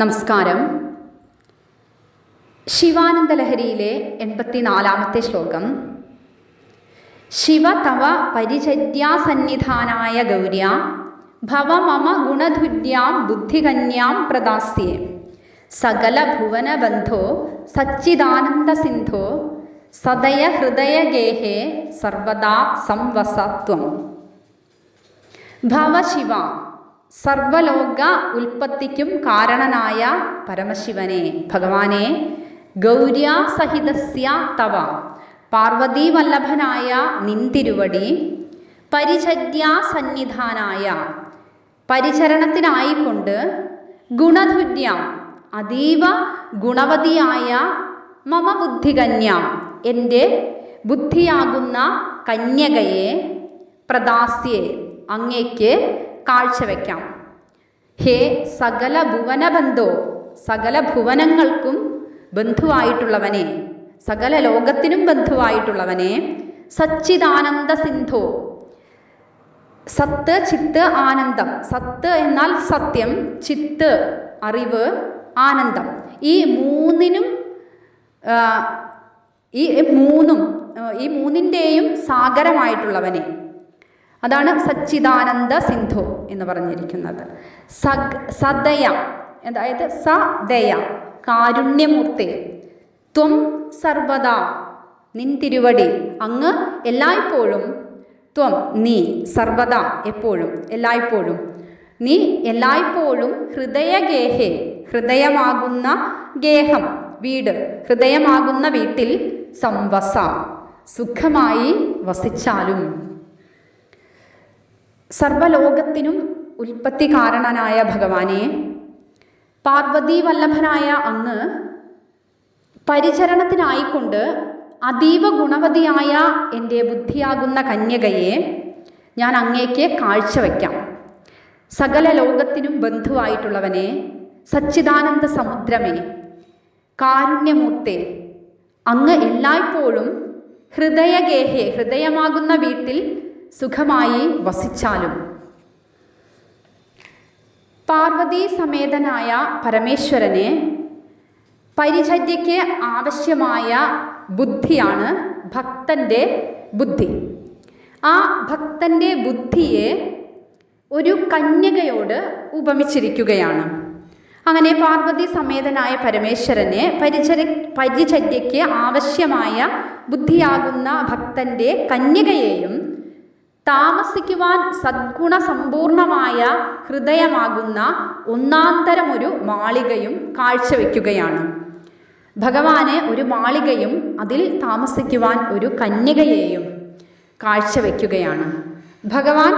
നമസ്കാരം. ശിവാനന്ദ ലഹരിയിലെ എൺപത്തിനാലാമത്തെ ശ്ലോകം. ശിവ തവ പരിചര്യാസന്നിധാനായ ഗൗര്യ ഭവ മമ ഗുണധുര്യാം ബുദ്ധികന്യാം പ്രദാസ്യേ. സകല ഭുവനബന്ധോ സച്ചിദാനന്ദ സിന്ധോ സദയ ഹൃദയഗേഹേ സർവദാ സംവസത്വം. ഭവശിവ സർവലോക ഉൽപ്പത്തിക്കും കാരണനായ പരമശിവനെ. ഭഗവാനെ ഗൗര്യാസഹിതസ്യ തവ. പാർവതീവല്ലഭനായ നിന്തിരുവടി പരിചര്യാസന്നിധാനായ. പരിചരണത്തിനായിക്കൊണ്ട് ഗുണധുര്യ അതീവ ഗുണവതിയായ മമ ബുദ്ധികന്യ. എന്റെ ബുദ്ധിയാകുന്ന കന്യകയെ പ്രദാസ്യെ അങ്ങേക്ക് കാഴ്ചവെക്കാം ഹേ സകല ഭുവനബന്ധോ സകല ഭുവനങ്ങൾക്കും ബന്ധുവായിട്ടുള്ളവനെ സകല ലോകത്തിനും ബന്ധുവായിട്ടുള്ളവനെ സച്ചിദാനന്ദ സിന്ധോ. സത്ത് ചിത്ത് ആനന്ദം. സത്ത് എന്നാൽ സത്യം ചിത്ത് അറിവ് ആനന്ദം. ഈ മൂന്നിനും ഈ മൂന്നും ഈ മൂന്നിന്റെയും സാഗരമായിട്ടുള്ളവനെ. അതാണ് സച്ചിദാനന്ദ സിന്ധു എന്ന് പറഞ്ഞിരിക്കുന്നത്. സഗ് സദയ അതായത് സദയ കാരുണ്യമൂർത്തി ത്വം സർവദാ നിൻ തിരുവടി അങ്ങ് എല്ലായ്പ്പോഴും ത്വം നീ സർവദാ എപ്പോഴും എല്ലായ്പ്പോഴും നീ എല്ലായ്പ്പോഴും ഹൃദയഗേഹേ ഹൃദയമാകുന്ന ഗേഹം വീട് ഹൃദയമാകുന്ന വീട്ടിൽ സംവസ സുഖമായി വസിച്ചാലും. സർവലോകത്തിനും ഉൽപ്പത്തി കാരണനായ ഭഗവാനെ പാർവതി വല്ലഭനായ അങ്ങ് പരിചരണത്തിനായിക്കൊണ്ട് അതീവ ഗുണവതിയായ എന്റെ ബുദ്ധിയാകുന്ന കന്യകയെ ഞാൻ അങ്ങേക്ക് കാഴ്ചവെക്കാം സകല ലോകത്തിനും ബന്ധുവായിട്ടുള്ളവനെ സച്ചിദാനന്ദ സമുദ്രമേ കാരുണ്യമൂർത്തെ അങ്ങ് എല്ലായ്പ്പോഴും ഹൃദയഗേഹെ ഹൃദയമാകുന്ന വീട്ടിൽ സുഖമായി വസിച്ചാലും. പാർവതി സമേതനായ പരമേശ്വരനെ പരിചര്യയ്ക്ക് ആവശ്യമായ ബുദ്ധിയാണ് ഭക്തന്റെ ബുദ്ധി. ആ ഭക്തന്റെ ബുദ്ധിയെ ഒരു കന്യകയോട് ഉപമിച്ചിരിക്കുകയാണ്. അങ്ങനെ പാർവതി സമേതനായ പരമേശ്വരനെ പരിചര പരിചര്യയ്ക്ക് ആവശ്യമായ ബുദ്ധിയാകുന്ന ഭക്തന്റെ കന്യകയെയും താമസിക്കുവാൻ സദ്ഗുണസമ്പൂർണമായ ഹൃദയമാകുന്ന ഒന്നാന്തരമൊരു മാളികയും കാഴ്ചവെക്കുകയാണ്. ഭഗവാനെ ഒരു മാളികയും അതിൽ താമസിക്കുവാൻ ഒരു കന്യകയെയും കാഴ്ചവെക്കുകയാണ്. ഭഗവാൻ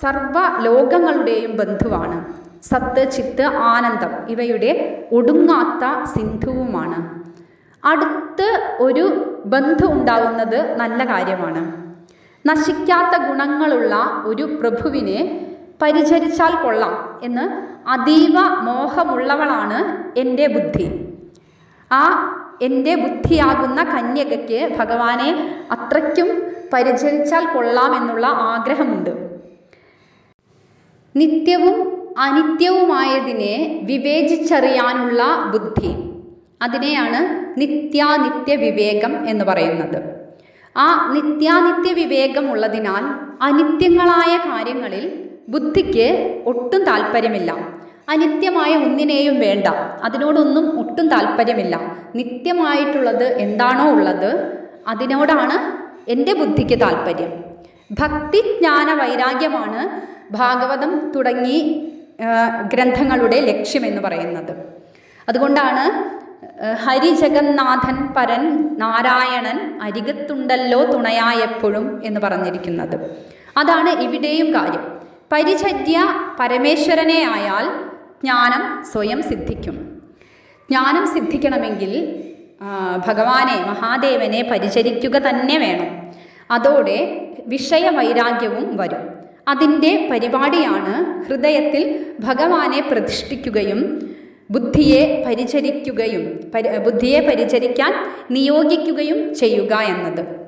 സർവ ലോകങ്ങളുടെയും ബന്ധുവാണ്. സത്ത് ചിത്ത് ആനന്ദം ഇവയുടെ ഒടുങ്ങാത്ത സിന്ധുവുമാണ്. അടുത്ത് ഒരു ബന്ധു ഉണ്ടാവുന്നത് നല്ല കാര്യമാണ്. നശിക്കാത്ത ഗുണങ്ങളുള്ള ഒരു പ്രഭുവിനെ പരിചരിച്ചാൽ കൊള്ളാം എന്ന് അതീവ മോഹമുള്ളവളാണ് എന്റെ ബുദ്ധി. ആ എന്റെ ബുദ്ധിയാകുന്ന കന്യകയ്ക്ക് ഭഗവാനെ അത്രയ്ക്കും പരിചരിച്ചാൽ കൊള്ളാം എന്നുള്ള ആഗ്രഹമുണ്ട്. നിത്യവും അനിത്യവുമായതിനെ വിവേചിച്ചറിയാനുള്ള ബുദ്ധി. അതിനെയാണ് നിത്യാനിത്യ വിവേകം എന്ന് പറയുന്നത്. ആ നിത്യാനിത്യ വിവേകമുള്ളതിനാൽ അനിത്യങ്ങളായ കാര്യങ്ങളിൽ ബുദ്ധിക്ക് ഒട്ടും താല്പര്യമില്ല അനിത്യമായ ഒന്നിനെയും വേണ്ട. അതിനോടൊന്നും ഒട്ടും താല്പര്യമില്ല നിത്യമായിട്ടുള്ളത് എന്താണോ ഉള്ളത് അതിനോടാണ് എന്റെ ബുദ്ധിക്ക് താല്പര്യം ഭക്തി ജ്ഞാന വൈരാഗ്യമാണ് ഭാഗവതം തുടങ്ങി ഗ്രന്ഥങ്ങളുടെ ലക്ഷ്യമെന്ന് പറയുന്നത്. അതുകൊണ്ടാണ് ഹരിജഗന്നാഥൻ പരൻ നാരായണൻ അരികത്തുണ്ടല്ലോ തുണയായെപ്പോഴും എന്ന് പറഞ്ഞിരിക്കുന്നത്. അതാണ് ഇവിടെയും കാര്യം. പരിചര്യ പരമേശ്വരനെ ആയാൽ ജ്ഞാനം സ്വയം സിദ്ധിക്കും. ജ്ഞാനം സിദ്ധിക്കണമെങ്കിൽ ഭഗവാനെ മഹാദേവനെ പരിചരിക്കുക തന്നെ വേണം. അതോടെ വിഷയവൈരാഗ്യവും വരും. അതിന്റെ പരിപാടിയാണ് ഹൃദയത്തിൽ ഭഗവാനെ പ്രതിഷ്ഠിക്കുകയും ബുദ്ധിയെ പരിചരിക്കുകയും പരി ബുദ്ധിയെ പരിചരിക്കാൻ നിയോഗിക്കുകയും ചെയ്യുക എന്നത്.